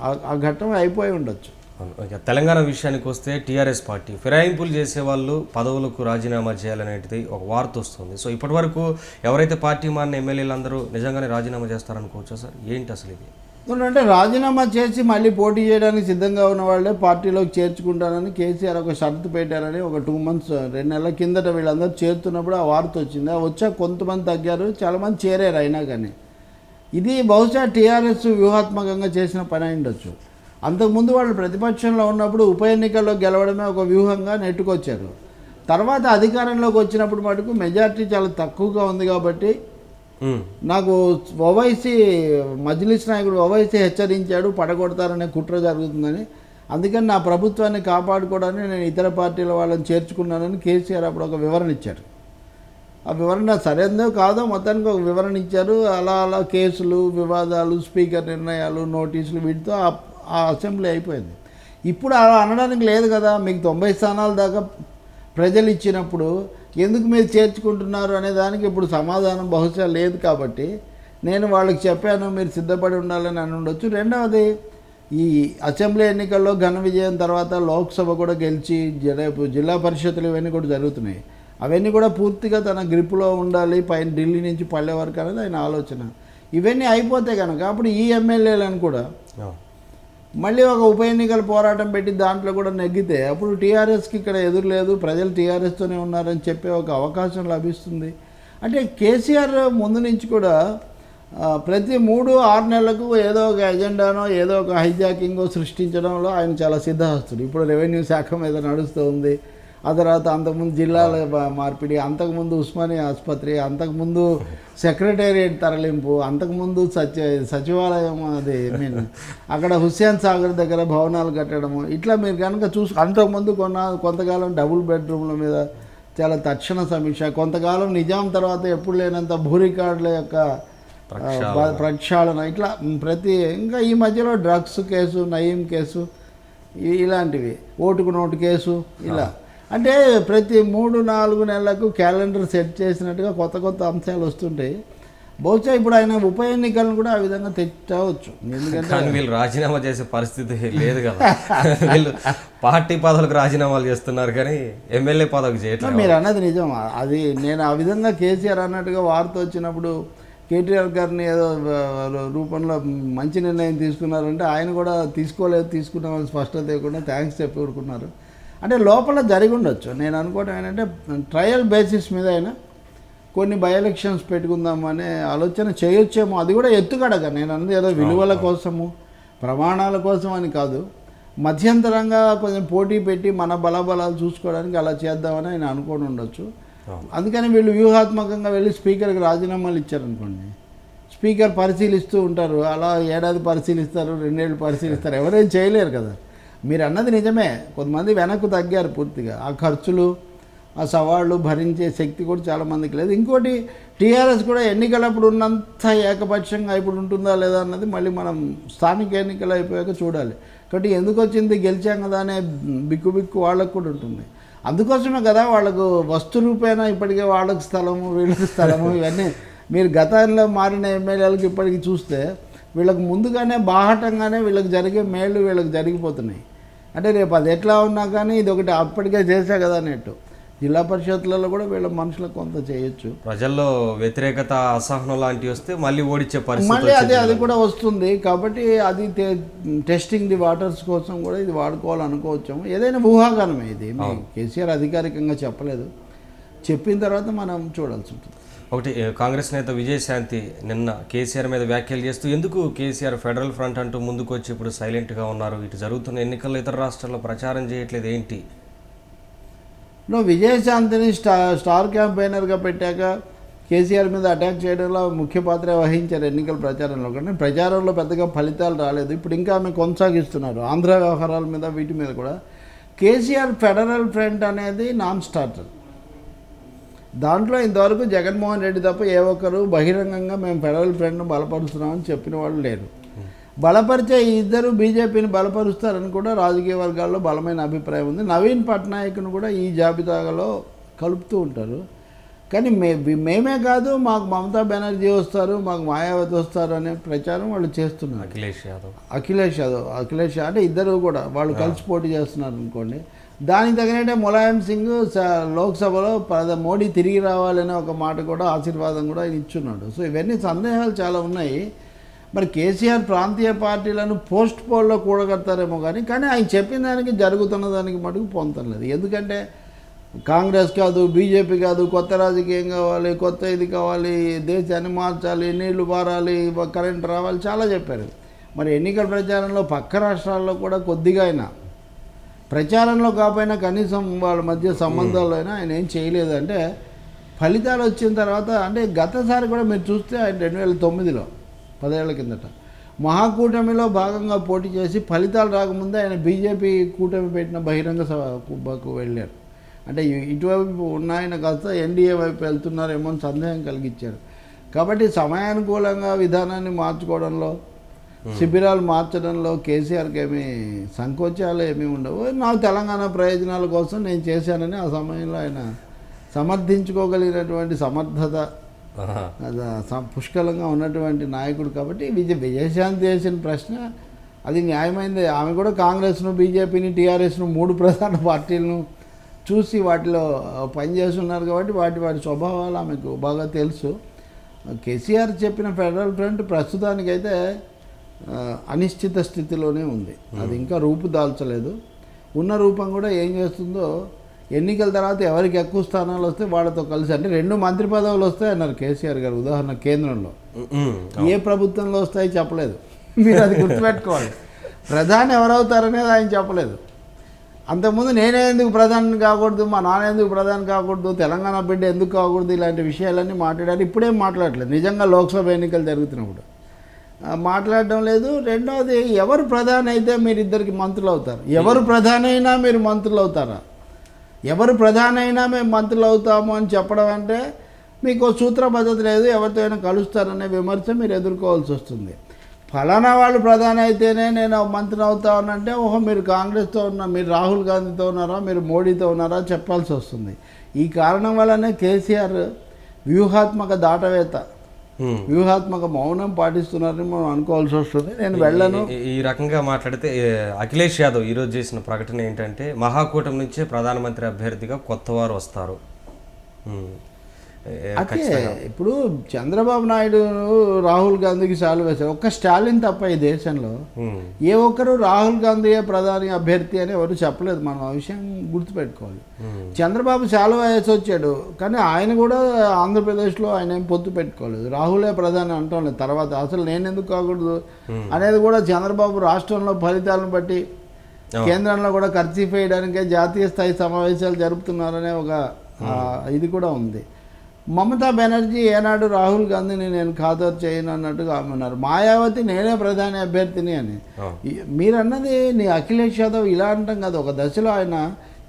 ఆ- ఘట్టం అయిపోయి ఉండొచ్చు. తెలంగాణ విషయానికి వస్తే టీఆర్ఎస్ పార్టీ ఫిరాయింపులు చేసే వాళ్ళు పదవులకు రాజీనామా చేయాలనేది ఒక వార్త వస్తుంది. సో ఇప్పటి వరకు ఎవరైతే పార్టీ మారిన ఎమ్మెల్యేలు అందరూ నిజంగానే రాజీనామా చేస్తారనుకోవచ్చా సార్? ఏంటి అసలు ఇది? అంటే రాజీనామా చేసి మళ్ళీ పోటీ చేయడానికి సిద్ధంగా ఉన్న వాళ్ళే పార్టీలోకి చేర్చుకుంటానని కేసీఆర్ ఒక షరతు పెట్టారని ఒక టూ మంత్స్ రెండు నెలల కిందట వీళ్ళందరూ చేరుతున్నప్పుడు ఆ వార్త వచ్చింది. ఆ వచ్చాక కొంతమంది తగ్గారు చాలామంది చేరారు అయినా కానీ. ఇది బహుశా టీఆర్ఎస్ వ్యూహాత్మకంగా చేసిన పని అయి ఉండొచ్చు. అంతకుముందు వాళ్ళు ప్రతిపక్షంలో ఉన్నప్పుడు ఉప ఎన్నికల్లో గెలవడమే ఒక వ్యూహంగా నెట్టుకొచ్చారు. తర్వాత అధికారంలోకి వచ్చినప్పుడు మటుకు మెజారిటీ చాలా తక్కువగా ఉంది కాబట్టి. నాకు ఓవైసీ మజ్లిస్ నాయకుడు ఓవైసీ హెచ్చరించాడు పడగొడతారనే కుట్ర జరుగుతుందని. అందుకని నా ప్రభుత్వాన్ని కాపాడుకోవడానికి నేను ఇతర పార్టీల వాళ్ళని చేర్చుకున్నానని కేసీఆర్ అప్పుడు ఒక వివరణ ఇచ్చారు. ఆ వివరణ సరైనదో కాదో మొత్తానికి ఒక వివరణ ఇచ్చారు. అలా అలా కేసులు వివాదాలు స్పీకర్ నిర్ణయాలు నోటీసులు వీటితో ఆ- అసెంబ్లీ అయిపోయింది. ఇప్పుడు అలా అనడానికి లేదు కదా. మీకు తొంభై స్థానాల దాకా ప్రజలు ఇచ్చినప్పుడు ఎందుకు మీరు చేర్చుకుంటున్నారు అనే దానికి ఇప్పుడు సమాధానం బహుశా లేదు కాబట్టి నేను వాళ్ళకి చెప్పాను మీరు సిద్ధపడి ఉండాలని అని ఉండొచ్చు. రెండవది ఈ అసెంబ్లీ ఎన్నికల్లో ఘన విజయం తర్వాత లోక్సభ కూడా గెలిచి రేపు జిల్లా పరిషత్లు ఇవన్నీ కూడా జరుగుతున్నాయి. అవన్నీ కూడా పూర్తిగా తన గ్రిప్లో ఉండాలి పైన ఢిల్లీ నుంచి పల్లె వరకు అనేది ఆయన ఆలోచన. ఇవన్నీ అయిపోతే కనుక అప్పుడు ఈ ఎమ్మెల్యేలను కూడా. మళ్ళీ ఒక ఉప ఎన్నికల పోరాటం పెట్టి దాంట్లో కూడా నెగ్గితే అప్పుడు టీఆర్ఎస్కి ఇక్కడ ఎదురు లేదు ప్రజలు టీఆర్ఎస్తోనే ఉన్నారని చెప్పే ఒక అవకాశం లభిస్తుంది. అంటే కేసీఆర్ ముందు నుంచి కూడా ప్రతి మూడు ఆరు నెలలకు ఏదో ఒక ఎజెండానో ఏదో ఒక హైజాకింగో సృష్టించడంలో ఆయన చాలా సిద్ధహస్తుడు. ఇప్పుడు రెవెన్యూ శాఖ మీద నడుస్తూ ఉంది. ఆ తర్వాత అంతకుముందు జిల్లాల మార్పిడి అంతకుముందు ఉస్మానియా ఆసుపత్రి అంతకుముందు సెక్రటేరియట్ తరలింపు అంతకుముందు సచివ సచివాలయం అది మీన్ అక్కడ హుస్సేన్ సాగర్ దగ్గర భవనాలు కట్టడము ఇట్లా మీరు కనుక చూసు అంతకుముందు కొన్న కొంతకాలం డబుల్ బెడ్రూమ్ల మీద చాలా తక్షణ సమీక్ష కొంతకాలం నిజాం తర్వాత ఎప్పుడు లేనంత భూ రికార్డుల యొక్క ప్రక్షాళన. ఇట్లా ప్రతి ఇంకా ఈ మధ్యలో డ్రగ్స్ కేసు నయీం కేసు ఇలాంటివి ఓటుకు నోటు కేసు ఇలా. అంటే ప్రతి మూడు నాలుగు నెలలకు క్యాలెండర్ సెట్ చేసినట్టుగా కొత్త కొత్త అంశాలు వస్తుంటాయి. బహుశా ఇప్పుడు ఆయన ఉప ఎన్నికలను కూడా ఆ విధంగా తెచ్చవచ్చు. ఎందుకంటే వీళ్ళు రాజీనామా చేసే పరిస్థితి లేదు కదా. వీళ్ళు పార్టీ పదవులకు రాజీనామాలు చేస్తున్నారు కానీ ఎమ్మెల్యే పదవికి చేయట్లేదు. మీరు అన్నది నిజం. అది నేను ఆ విధంగా కేసీఆర్ అన్నట్టుగా వార్త వచ్చినప్పుడు కేటీఆర్ గారిని ఏదో రూపంలో మంచి నిర్ణయం తీసుకున్నారంటే ఆయన కూడా తీసుకోలేదు తీసుకున్నామని స్పష్టత లేకుండా థ్యాంక్స్ చెప్పి ఊరుకున్నారు. అంటే లోపల జరిగి ఉండొచ్చు. నేను అనుకోవడం ఏంటంటే ట్రయల్ బేసిస్ మీద అయినా కొన్ని బై ఎలక్షన్స్ పెట్టుకుందాం అనే ఆలోచన చేయొచ్చేమో. అది కూడా ఎత్తుగడగా. నేను అన్నది ఏదో విలువల కోసము ప్రమాణాల కోసం అని కాదు. మధ్యంతరంగా కొంచెం పోటీ పెట్టి మన బలబలాలు చూసుకోవడానికి అలా చేద్దామని ఆయన అనుకొని ఉండొచ్చు. అందుకని వీళ్ళు వ్యూహాత్మకంగా వెళ్ళి స్పీకర్కి రాజీనామాలు ఇచ్చారనుకోండి. స్పీకర్ పరిశీలిస్తూ ఉంటారు. అలా ఏడాది పరిశీలిస్తారు రెండేళ్ళు పరిశీలిస్తారు. ఎవరేం చేయలేరు కదా. మీరు అన్నది నిజమే. కొంతమంది వెనక్కు తగ్గారు పూర్తిగా. ఆ ఖర్చులు ఆ సవాళ్ళు భరించే శక్తి కూడా చాలా మందికి లేదు. ఇంకోటి టీఆర్ఎస్ కూడా ఎన్నికలప్పుడు ఉన్నంత ఏకపక్షంగా ఇప్పుడు ఉంటుందా లేదా అన్నది మళ్ళీ మనం స్థానిక ఎన్నికలు అయిపోయాక చూడాలి. కాబట్టి ఎందుకు వచ్చింది గెలిచాం కదా అనే బిక్కు బిక్కు వాళ్ళకు కూడా ఉంటుంది. అందుకోసమే కదా వాళ్ళకు వస్తు రూపేణ ఇప్పటికే వాళ్ళకు స్థలము వీళ్ళకి స్థలము ఇవన్నీ. మీరు గతంలో మారిన ఎమ్మెల్యేలకు ఇప్పటికి చూస్తే వీళ్ళకి ముందుగానే బాహటంగానే వీళ్ళకి జరిగే మేళ్ళు వీళ్ళకి జరిగిపోతున్నాయి. అంటే రేపు అది ఎట్లా ఉన్నా కానీ ఇది ఒకటి అప్పటికే చేశా కదా అన్నట్టు. జిల్లా పరిషత్లలో కూడా వీళ్ళ మనుషులకు కొంత చేయొచ్చు. ప్రజల్లో వ్యతిరేకత అసహనం లాంటివి వస్తే మళ్ళీ ఓడించే పరిస్థితి మళ్ళీ అదే. అది కూడా వస్తుంది. కాబట్టి అది టెస్టింగ్ ది వాటర్స్ కోసం కూడా ఇది వాడుకోవాలనుకోవచ్చు ఏదైనా ఊహాగానమే ఇది. కేసీఆర్ అధికారికంగా చెప్పలేదు. చెప్పిన తర్వాత మనం చూడాల్సి ఉంటుంది. ఒకటి కాంగ్రెస్ నేత విజయశాంతి నిన్న కేసీఆర్ మీద వ్యాఖ్యలు చేస్తూ ఎందుకు కేసీఆర్ ఫెడరల్ ఫ్రంట్ అంటూ ముందుకు వచ్చి ఇప్పుడు సైలెంట్గా ఉన్నారు? ఇటు జరుగుతున్న ఎన్నికల్లో ఇతర రాష్ట్రాల్లో ప్రచారం చేయట్లేదు ఏంటి? నువ్వు విజయశాంతిని స్టా స్టార్ క్యాంపెయినర్గా పెట్టాక కేసీఆర్ మీద అటాక్ చేయడంలో ముఖ్య పాత్ర వహించారు ఎన్నికల ప్రచారంలో. కానీ ప్రచారంలో పెద్దగా ఫలితాలు రాలేదు. ఇప్పుడు ఇంకా ఆమె కొనసాగిస్తున్నారు ఆంధ్ర వ్యవహారాల మీద వీటి మీద కూడా. కేసీఆర్ ఫెడరల్ ఫ్రంట్ అనేది నాన్ స్టార్టర్. దాంట్లో ఇంతవరకు జగన్మోహన్ రెడ్డి తప్ప ఏ ఒక్కరు బహిరంగంగా మేము ఫెడరల్ ఫ్రంట్ను బలపరుస్తున్నామని చెప్పిన వాళ్ళు లేరు. బలపరిచే ఇద్దరు బీజేపీని బలపరుస్తారని కూడా రాజకీయ వర్గాల్లో బలమైన అభిప్రాయం ఉంది. నవీన్ పట్నాయక్ను కూడా ఈ జాబితాలో కలుపుతూ ఉంటారు. కానీ మే మేమే కాదు మాకు మమతా బెనర్జీ వస్తారు మాకు మాయావతి వస్తారు అనే ప్రచారం వాళ్ళు చేస్తున్నారు. అఖిలేష్ యాదవ్. అఖిలేష్ యాదవ్ అఖిలేష్ అంటే ఇద్దరు కూడా వాళ్ళు కలిసి పోటీ చేస్తున్నారు అనుకోండి. దానికి తగినట్టే ములాయం సింగ్ స- లోక్సభలో ప్రధ మోడీ తిరిగి రావాలనే ఒక మాట కూడా ఆశీర్వాదం కూడా ఆయన ఇచ్చున్నాడు. సో ఇవన్నీ సందేహాలు చాలా ఉన్నాయి. మరి కేసీఆర్ ప్రాంతీయ పార్టీలను పోస్ట్ పోల్లో కూడగడతారేమో కానీ కానీ ఆయన చెప్పిన దానికి జరుగుతున్న దానికి మటుకు పొందలేదు ఎందుకంటే కాంగ్రెస్ కాదు బీజేపీ కాదు కొత్త రాజకీయం కావాలి కొత్త ఇది కావాలి దేశాన్ని మార్చాలి నీళ్ళు పారాలి కరెంట్ రావాలి చాలా చెప్పారు. మరి ఎన్నికల ప్రచారంలో పక్క రాష్ట్రాల్లో కూడా కొద్దిగా అయినా ప్రచారంలో కాకపోయినా కనీసం వాళ్ళ మధ్య సంబంధాలు అయినా ఆయన ఏం చేయలేదు. అంటే ఫలితాలు వచ్చిన తర్వాత అంటే గతసారి కూడా మీరు చూస్తే ఆయన రెండు వేల తొమ్మిదిలో పదేళ్ళ కిందట మహాకూటమిలో భాగంగా పోటీ చేసి ఫలితాలు రాకముందే ఆయన బీజేపీ కూటమి పెట్టిన బహిరంగ సభకు వెళ్ళారు. అంటే ఇటువైపు ఉన్న ఆయన కాస్త ఎన్డీఏ వైపు వెళ్తున్నారేమో అని సందేహం కలిగించారు. కాబట్టి సమయానుకూలంగా విధానాన్ని మార్చుకోవడంలో శిబిరాలు మార్చడంలో కేసీఆర్కి ఏమీ సంకోచాలు ఏమీ ఉండవు. నాకు తెలంగాణ ప్రయోజనాల కోసం నేను చేశానని ఆ సమయంలో ఆయన సమర్థించుకోగలిగినటువంటి సమర్థత పుష్కలంగా ఉన్నటువంటి నాయకుడు కాబట్టి విజయ విజయశాంతి చేసిన ప్రశ్న అది న్యాయమైంది. ఆమె కూడా కాంగ్రెస్ను బీజేపీని టీఆర్ఎస్ను మూడు ప్రధాన పార్టీలను చూసి వాటిలో పనిచేస్తున్నారు కాబట్టి వాటి వాటి స్వభావాలు ఆమెకు బాగా తెలుసు. కేసీఆర్ చెప్పిన ఫెడరల్ ఫ్రంట్ ప్రస్తుతానికైతే అనిశ్చిత స్థితిలోనే ఉంది. అది ఇంకా రూపు దాల్చలేదు. ఉన్న రూపం కూడా ఏం చేస్తుందో ఎన్నికల తర్వాత ఎవరికి ఎక్కువ స్థానాలు వస్తే వాళ్ళతో కలిసి అంటే రెండు మంత్రి పదవులు వస్తాయి అన్నారు కేసీఆర్ గారు ఉదాహరణ కేంద్రంలో. ఏ ప్రభుత్వంలో వస్తాయి చెప్పలేదు. మీరు అది గుర్తుపెట్టుకోవాలి. ప్రధాని ఎవరవుతారనేది ఆయన చెప్పలేదు. అంతకుముందు నేనే ఎందుకు ప్రధాని కాకూడదు మా నాన్న ఎందుకు ప్రధాని కాకూడదు తెలంగాణ బిడ్డ ఎందుకు కాకూడదు ఇలాంటి విషయాలన్నీ మాట్లాడారు. ఇప్పుడేం మాట్లాడలేదు. నిజంగా లోక్సభ ఎన్నికలు జరుగుతున్నప్పుడు. మాట్లాడడం లేదు. రెండవది ఎవరు ప్రధాని అయితే మీరు ఇద్దరికి మంత్రులు అవుతారు ఎవరు ప్రధాని అయినా మీరు మంత్రులు అవుతారా ఎవరు ప్రధాని అయినా మేము మంత్రులు అవుతాము అని చెప్పడం అంటే మీకు సూత్ర సూత్రబద్ధత లేదు. ఎవరితో అయినా కలుస్తారనే విమర్శ మీరు ఎదుర్కోవాల్సి వస్తుంది. ఫలానా వాళ్ళు ప్రధాని అయితేనే నేను మంత్రి అవుతానంటే ఓహో మీరు కాంగ్రెస్తో ఉన్న మీరు రాహుల్ గాంధీతో ఉన్నారా మీరు మోడీతో ఉన్నారా చెప్పాల్సి వస్తుంది. ఈ కారణం వల్లనే కేసీఆర్ వ్యూహాత్మక దాటవేత. వ్యూహాత్మక మౌనం పాటిస్తున్నారని మనం అనుకోవాల్సి వస్తుంది. నేను వెళ్ళను. ఈ- రకంగా మాట్లాడితే అఖిలేష్ యాదవ్ ఈరోజు చేసిన ప్రకటన ఏంటంటే మహాకూటమి నుంచే ప్రధానమంత్రి అభ్యర్థిగా కొత్తవారు వస్తారు. అదే ఇప్పుడు చంద్రబాబు నాయుడు రాహుల్ గాంధీకి సాల్వ్ వేశారు. ఒక్క స్టాలిన్ తప్ప ఈ దేశంలో. ఏ ఒక్కరు రాహుల్ గాంధీయే ప్రధాని అభ్యర్థి అని ఎవరు చెప్పలేదు. మనం ఆ విషయం గుర్తుపెట్టుకోవాలి. చంద్రబాబు చాలా వేసి వచ్చాడు. కానీ ఆయన కూడా ఆంధ్రప్రదేశ్లో ఆయన ఏం పొత్తు పెట్టుకోలేదు. రాహులే ప్రధాని అంటాం లేదు. తర్వాత అసలు నేను ఎందుకు కాకూడదు అనేది కూడా చంద్రబాబు రాష్ట్రంలో ఫలితాలను బట్టి కేంద్రంలో కూడా ఖర్చు వేయడానికే జాతీయ స్థాయి సమావేశాలు జరుపుతున్నారనే ఒక ఇది కూడా ఉంది. మమతా బెనర్జీ ఏనాడు రాహుల్ గాంధీని నేను ఖాతరు చేయను అన్నట్టుగా ఆమె అన్నారు మాయావతి నేనే ప్రధాని అభ్యర్థిని అని. మీరన్నది నీ అఖిలేష్ యాదవ్ ఇలా అంటాం కదా ఒక దశలో ఆయన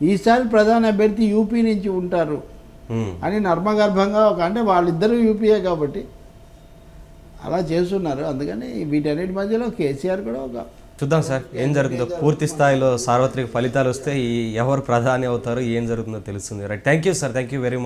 ఈసారి ప్రధాన అభ్యర్థి యూపీ నుంచి ఉంటారు. అని నర్మగర్భంగా ఒక అంటే వాళ్ళిద్దరూ యూపీఏ కాబట్టి అలా చేస్తున్నారు. అందుకని వీటన్నిటి మధ్యలో కేసీఆర్ కూడా ఒక చూద్దాం సార్ ఏం జరుగుతుందో. పూర్తి స్థాయిలో సార్వత్రిక ఫలితాలు వస్తే ఈ ఎవరు ప్రధాని అవుతారో ఏం జరుగుతుందో తెలుస్తుంది. Right thank you sir thank you very much